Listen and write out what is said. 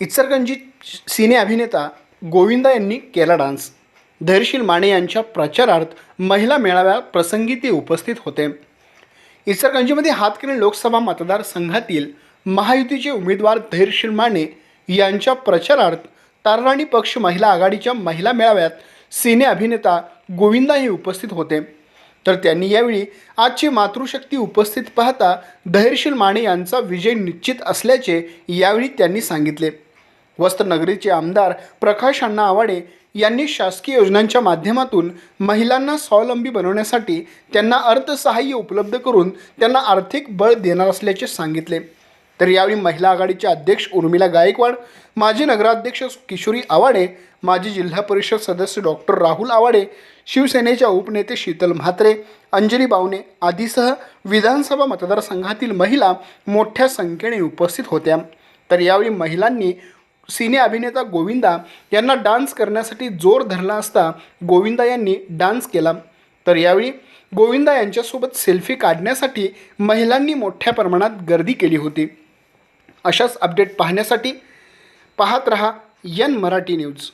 इचलकरंजीत सिने अभिनेता गोविंदा यांनी केला डान्स. धैर्यशील माने यांच्या प्रचारार्थ महिला मेळाव्या प्रसंगी ते उपस्थित होते. इचरगंजीमध्ये हातकरी लोकसभा मतदारसंघातील महायुतीचे उमेदवार धैर्यशील माने यांच्या प्रचारार्थ तारराणी पक्ष महिला आघाडीच्या महिला मेळाव्यात सिने अभिनेता गोविंदा हे उपस्थित होते. तर त्यांनी यावेळी आजची मातृशक्ती उपस्थित पाहता धैर्यशील माने यांचा विजय निश्चित असल्याचे यावेळी त्यांनी सांगितले. वस्त्रनगरीचे आमदार प्रकाश अण्णा आवाडे यांनी शासकीय योजनांच्या माध्यमातून महिलांना स्वावलंबी बनवण्यासाठी त्यांना अर्थसहाय्य उपलब्ध करून त्यांना आर्थिक बळ देणार असल्याचे सांगितले. तर यावेळी महिला आघाडीचे अध्यक्ष उर्मिला गायकवाड माजी नगराध्यक्ष किशोरी आवाडे माजी जिल्हा परिषद सदस्य डॉक्टर राहुल आवाडे शिवसेनेच्या उपनेते शीतल म्हात्रे अंजली बावणे आदीसह विधानसभा मतदारसंघातील महिला मोठ्या संख्येने उपस्थित होत्या. तर यावेळी महिलांनी सिने अभिनेता गोविंदा यांना डान्स करण्यासाठी जोर धरला असता गोविंदा यांनी डान्स केला. तर यावेळी गोविंदा यांच्यासोबत सेल्फी काढण्यासाठी महिलांनी मोठ्या प्रमाणात गर्दी केली होती. अशाच अपडेट पाहण्यासाठी पाहत रहा यन मराठी न्यूज.